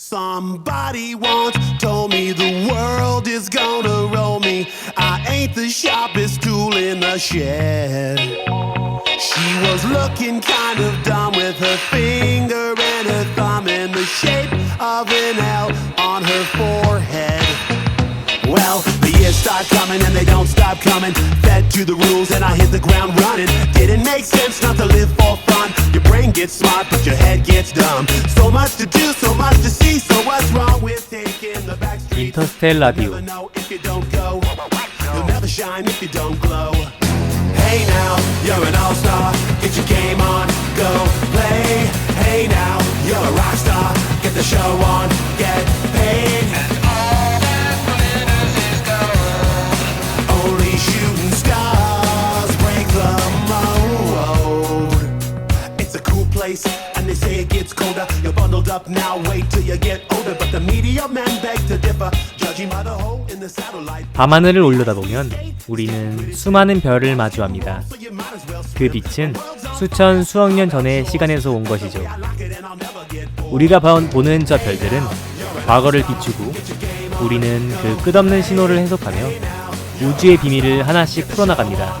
Somebody once told me the world is gonna roll me. I ain't the sharpest tool in the shed. She was looking kind of dumb with her finger and her thumb in the shape of an L on her forehead. Well, the years start coming and they don't stop coming. Fed to the rules and I hit the ground running. Didn't make sense not to live for fun gets smart, but your head gets dumb. So much to do, so much to see. So what's wrong with taking the back street? Interstellar you never know if you don't go. You'll never shine if you don't glow. Hey now, you're an all-star. Get your game on, go play. Hey now, you're a rock star. Get the show on, get 밤하늘을 올려다보면 우리는 수많은 별을 마주합니다. 그 빛은 수천 수억 년 전의 시간에서 온 것이죠. 우리가 봐- 보는 저 별들은 과거를 비추고 우리는 그 끝없는 신호를 해석하며 우주의 비밀을 하나씩 풀어나갑니다.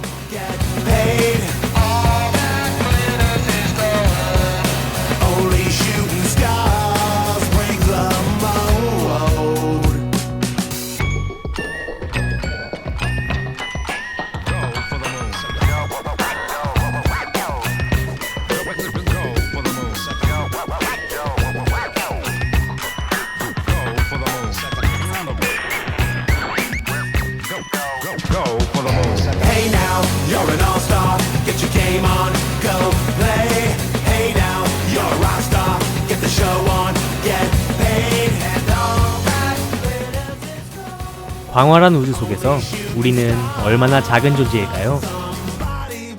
광활한 우주 속에서 우리는 얼마나 작은 존재일까요?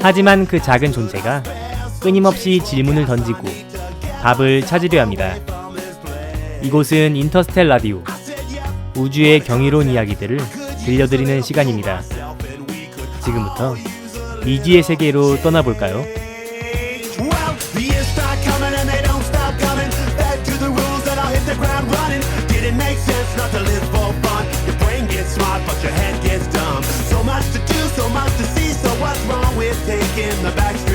하지만 그 작은 존재가 끊임없이 질문을 던지고 답을 찾으려 합니다. 이곳은 인터스텔 라디오. 우주의 경이로운 이야기들을 들려드리는 시간입니다. 지금부터 미지의 세계로 떠나볼까요? in the back.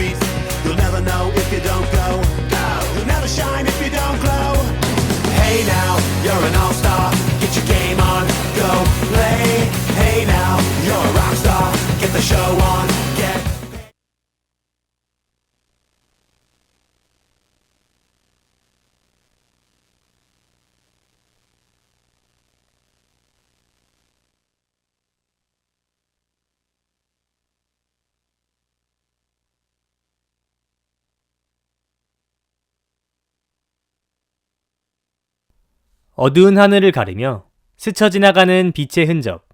어두운 하늘을 가르며 스쳐 지나가는 빛의 흔적.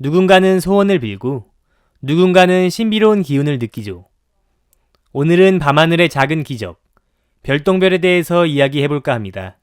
누군가는 소원을 빌고 누군가는 신비로운 기운을 느끼죠. 오늘은 밤하늘의 작은 기적, 별똥별에 대해서 이야기해 볼까 합니다.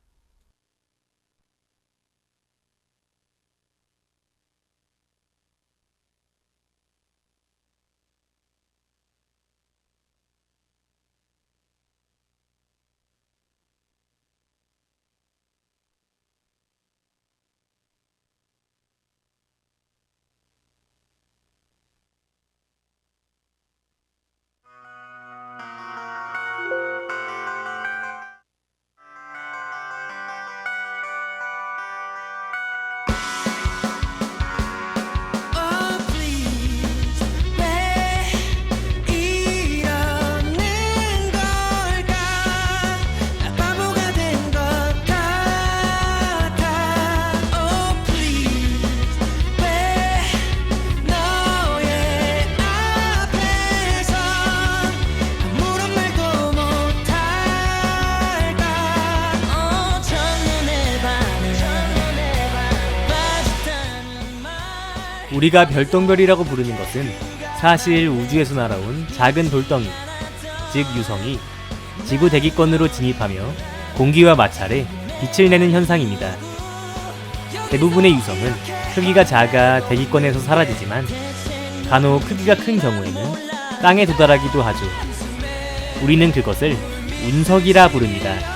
우리가 별똥별이라고 부르는 것은 사실 우주에서 날아온 작은 돌덩이, 즉 유성이 지구 대기권으로 진입하며 공기와 마찰해 빛을 내는 현상입니다. 대부분의 유성은 크기가 작아 대기권에서 사라지지만 간혹 크기가 큰 경우에는 땅에 도달하기도 하죠. 우리는 그것을 운석이라 부릅니다.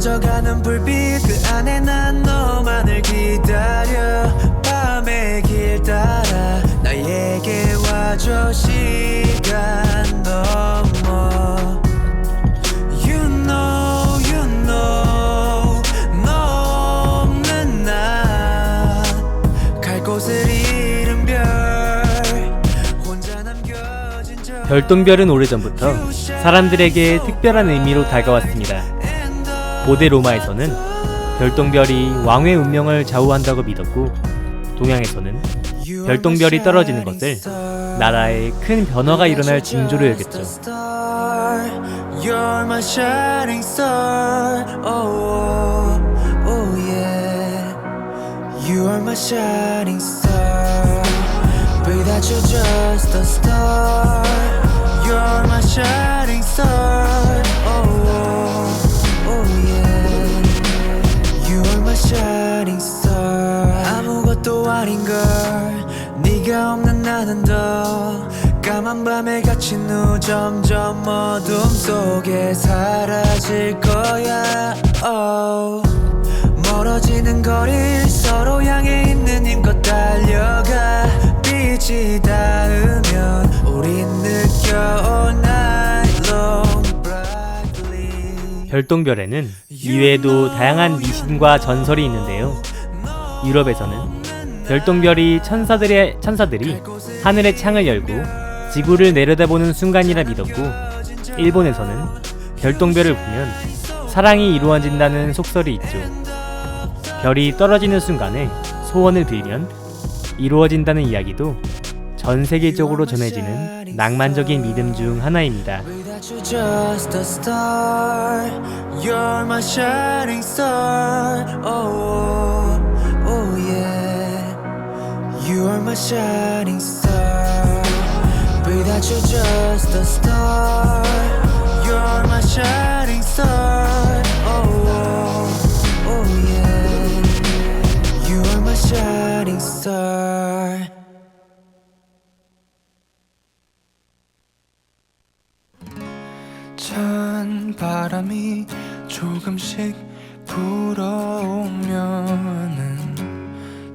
꺼져가는 불빛 그 안에 난 너만을 기다려. 밤의 길 따라 나에게 와줘. 시간 넘어. 별똥별은 오래전부터 사람들에게 특별한 의미로 다가왔습니다. 고대 로마에서는 별똥별이 왕의 운명을 좌우한다고 믿었고 동양에서는 별똥별이 떨어지는 것을 나라에 큰 변화가 일어날 징조로 여겼죠. Shining star. 아무것도 아닌 걸. 네가 없는 나는 더 까만 밤에 갇힌 후 점점 어둠 속에 사라질 거야. Oh. 멀어지는 거리 서로 향해 별똥별에는 이외에도 다양한 미신과 전설이 있는데요. 유럽에서는 별똥별이 천사들의 천사들이 하늘의 창을 열고 지구를 내려다보는 순간이라 믿었고 일본에서는 별똥별을 보면 사랑이 이루어진다는 속설이 있죠. 별이 떨어지는 순간에 소원을 빌면 이루어진다는 이야기도 전 세계적으로 전해지는 낭만적인 믿음 중 하나입니다. 바람이 조금씩 불어오면은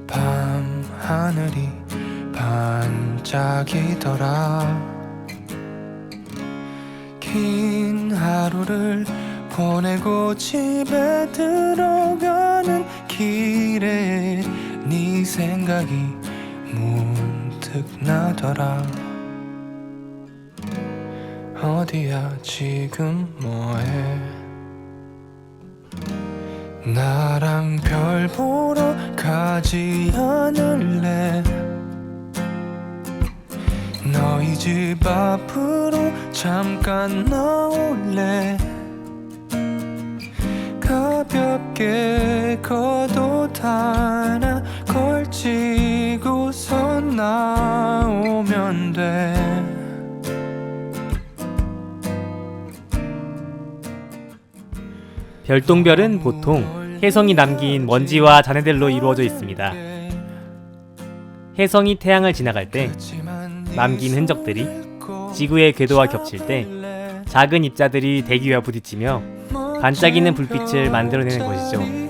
밤 하늘이 반짝이더라. 긴 하루를 보내고 집에 들어가는 길에 네 생각이 문득 나더라 어디야 지금 뭐해? 나랑 별 보러 가지 않을래? 너희 집 앞으로 잠깐 나올래? 가볍게 겉옷 하나 걸치고서 나오면 돼 별똥별은 보통 혜성이 남긴 먼지와 잔해들로 이루어져 있습니다. 혜성이 태양을 지나갈 때 남긴 흔적들이 지구의 궤도와 겹칠 때 작은 입자들이 대기와 부딪히며 반짝이는 불빛을 만들어내는 것이죠.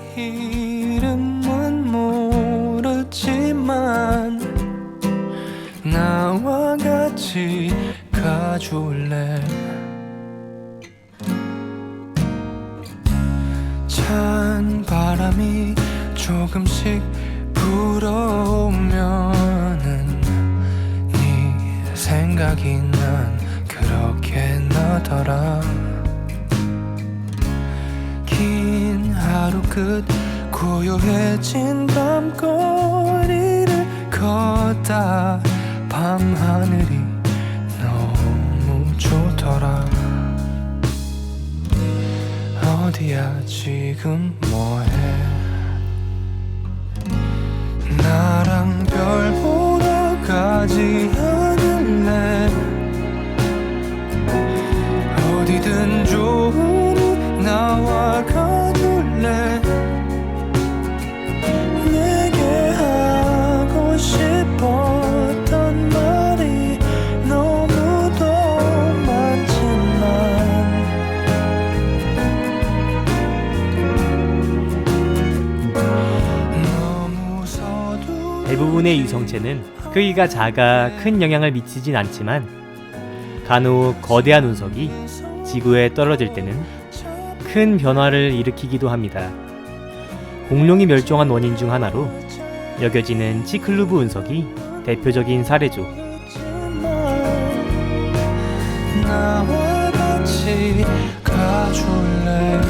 나와 같이 가줄래 찬 바람이 조금씩 불어오면은 네 생각이 난 그렇게 나더라. 긴 하루 끝 고요해진 밤거리를 걷다 밤하늘이 어디야 지금 뭐해? 나랑 별 보러 가지 않을래? 대부분의 유성체는 크기가 작아 큰 영향을 미치진 않지만 간혹 거대한 운석이 지구에 떨어질 때는 큰 변화를 일으키기도 합니다. 공룡이 멸종한 원인 중 하나로 여겨지는 치클루브 운석이 대표적인 사례죠. 나와 같이 가줄래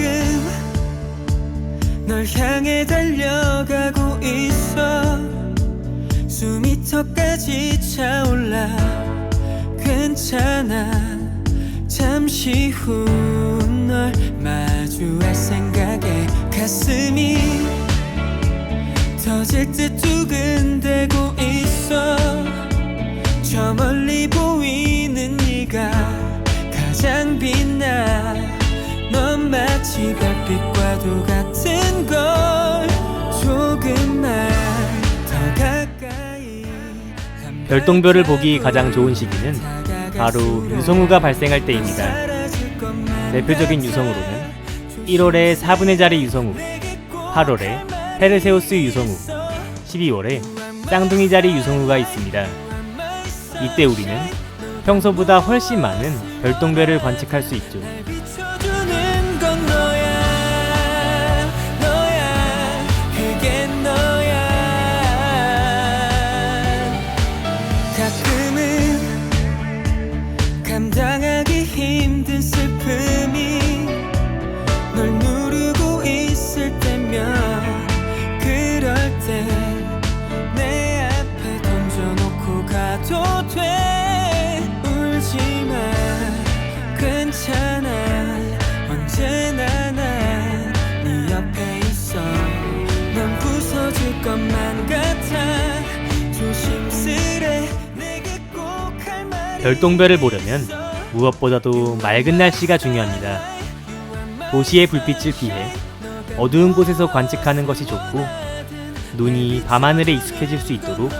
지금 널 향해 달려가고 있어. 수미터까지 차올라 괜찮아. 잠시 후 널 마주할 생각에 가슴이 터질 듯 두근대고 있어. 저 멀리 보이는 네가 가장 빛나 넌 마치 별빛과도 같은 걸 조금만 더 가까이 한 별똥별을 보기 가장 좋은 시기는 바로 유성우가 발생할 때입니다. 대표적인 유성우로는 1월에 4분의 자리 유성우, 8월에 페르세우스 유성우, 12월에 쌍둥이 자리 유성우가 있습니다. 이때 우리는 평소보다 훨씬 많은 별똥별을 관측할 수 있죠. 힘든 슬픔이 널 누르고 있을 때면 그럴 때 내 앞에 던져놓고 가도 돼. 울지마. 괜찮아. 언제나 난 네 옆에 있어. 넌 부서질 것만 같아. 조심스레 내게 꼭 할 말이 별똥별을 보려면 무엇보다도 맑은 날씨가 중요합니다. 도시의 불빛을 피해 어두운 곳에서 관측하는 것이 좋고 눈이 밤하늘에 익숙해질 수 있도록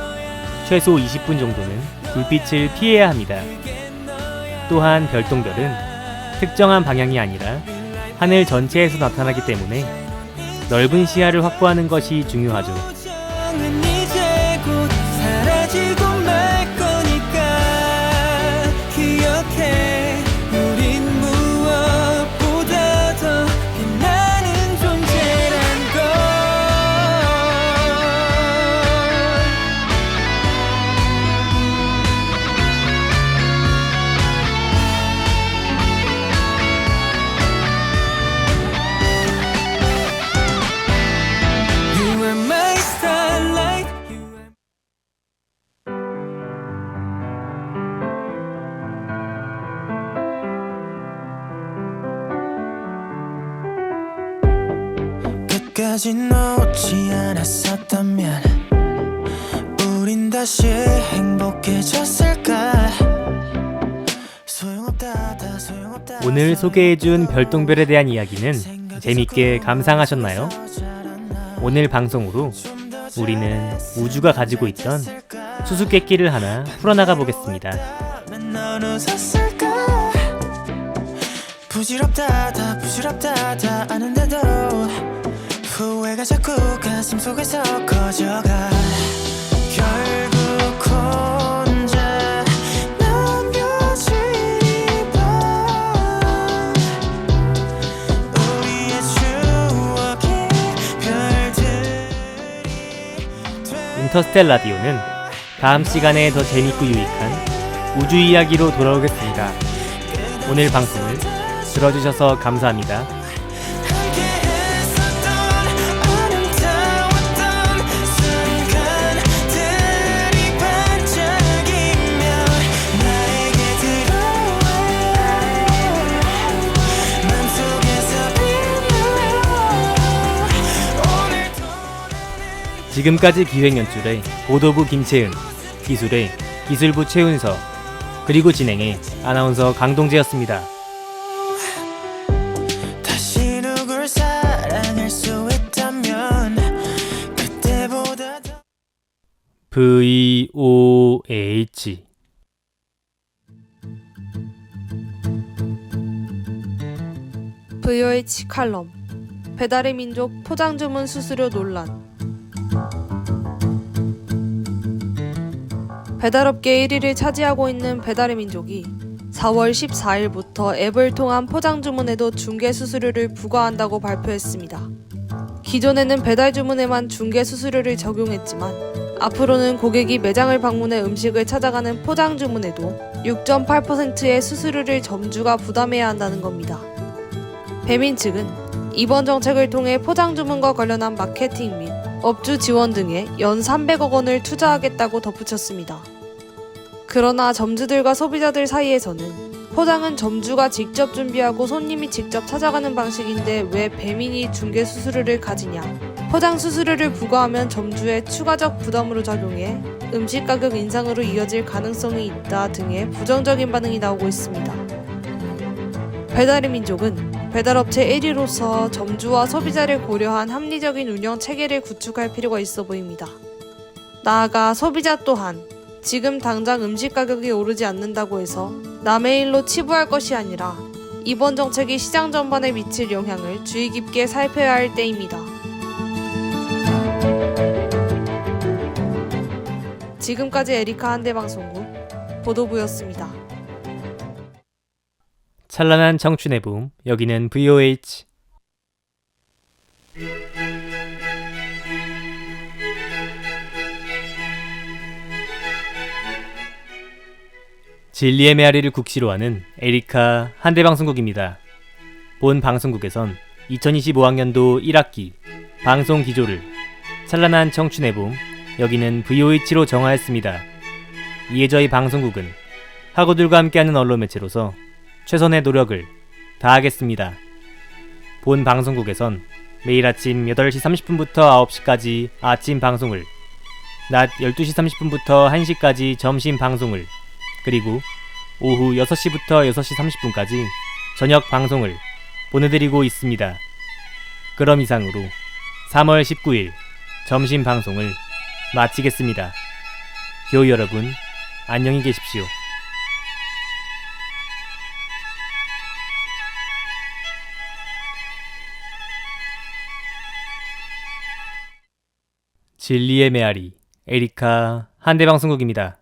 최소 20분 정도는 불빛을 피해야 합니다. 또한 별똥별은 특정한 방향이 아니라 하늘 전체에서 나타나기 때문에 넓은 시야를 확보하는 것이 중요하죠. 끝까지 놓지 않았었다면 우린 다시 행복해졌을까 소용없다 다 소용없다 오늘 소개해준 별똥별에 대한 이야기는 재밌게 감상하셨나요? 오늘 방송으로 우리는 우주가 가지고 있던 수수께끼를 하나 풀어나가 보겠습니다. 부질없다 다 부질없다 다 아는데도 후회가 자꾸 가슴 속에서 커져가 결국 혼자 남겨진 이밤 우리의 추억이 별들이 인터스텔 라디오는 다음 시간에 더 재밌고 유익한 우주 이야기로 돌아오겠습니다. 오늘 방송을 들어주셔서 감사합니다. 지금까지 기획 연출의 보도부 김채은, 기술의 기술부 최은서, 그리고 진행의 아나운서 강동재였습니다. 다시 누굴 사랑할 수 있다면 그때보다 더 V O H VOH 칼럼. 배달의 민족 포장 주문 수수료 논란 배달업계 1위를 차지하고 있는 배달의 민족이 4월 14일부터 앱을 통한 포장 주문에도 중개 수수료를 부과한다고 발표했습니다. 기존에는 배달 주문에만 중개 수수료를 적용했지만 앞으로는 고객이 매장을 방문해 음식을 찾아가는 포장 주문에도 6.8%의 수수료를 점주가 부담해야 한다는 겁니다. 배민 측은 이번 정책을 통해 포장 주문과 관련한 마케팅 및 업주 지원 등에 연 300억 원을 투자하겠다고 덧붙였습니다. 그러나 점주들과 소비자들 사이에서는 포장은 점주가 직접 준비하고 손님이 직접 찾아가는 방식인데 왜 배민이 중개 수수료를 가지냐? 포장 수수료를 부과하면 점주의 추가적 부담으로 작용해 음식 가격 인상으로 이어질 가능성이 있다 등의 부정적인 반응이 나오고 있습니다. 배달의 민족은 배달업체 1위로서 점주와 소비자를 고려한 합리적인 운영 체계를 구축할 필요가 있어 보입니다. 나아가 소비자 또한 지금 당장 음식 가격이 오르지 않는다고 해서 남의 일로 치부할 것이 아니라 이번 정책이 시장 전반에 미칠 영향을 주의 깊게 살펴야 할 때입니다. 지금까지 에리카 한대 방송국 보도부였습니다. 찬란한 청춘의 붐 여기는 VOH 진리의 메아리를 국시로 하는 에리카 한대방송국입니다. 본 방송국에선 2025학년도 1학기 방송 기조를 찬란한 청춘의 봄 여기는 VOH로 정하였습니다. 이에 저희 방송국은 학우들과 함께하는 언론 매체로서 최선의 노력을 다하겠습니다. 본 방송국에선 매일 아침 8시 30분부터 9시까지 아침 방송을, 낮 12시 30분부터 1시까지 점심 방송을, 그리고 오후 6시부터 6시 30분까지 저녁 방송을 보내드리고 있습니다. 그럼 이상으로 3월 19일 점심 방송을 마치겠습니다. 교우 여러분, 안녕히 계십시오. 진리의 메아리 에리카 한대방송국입니다.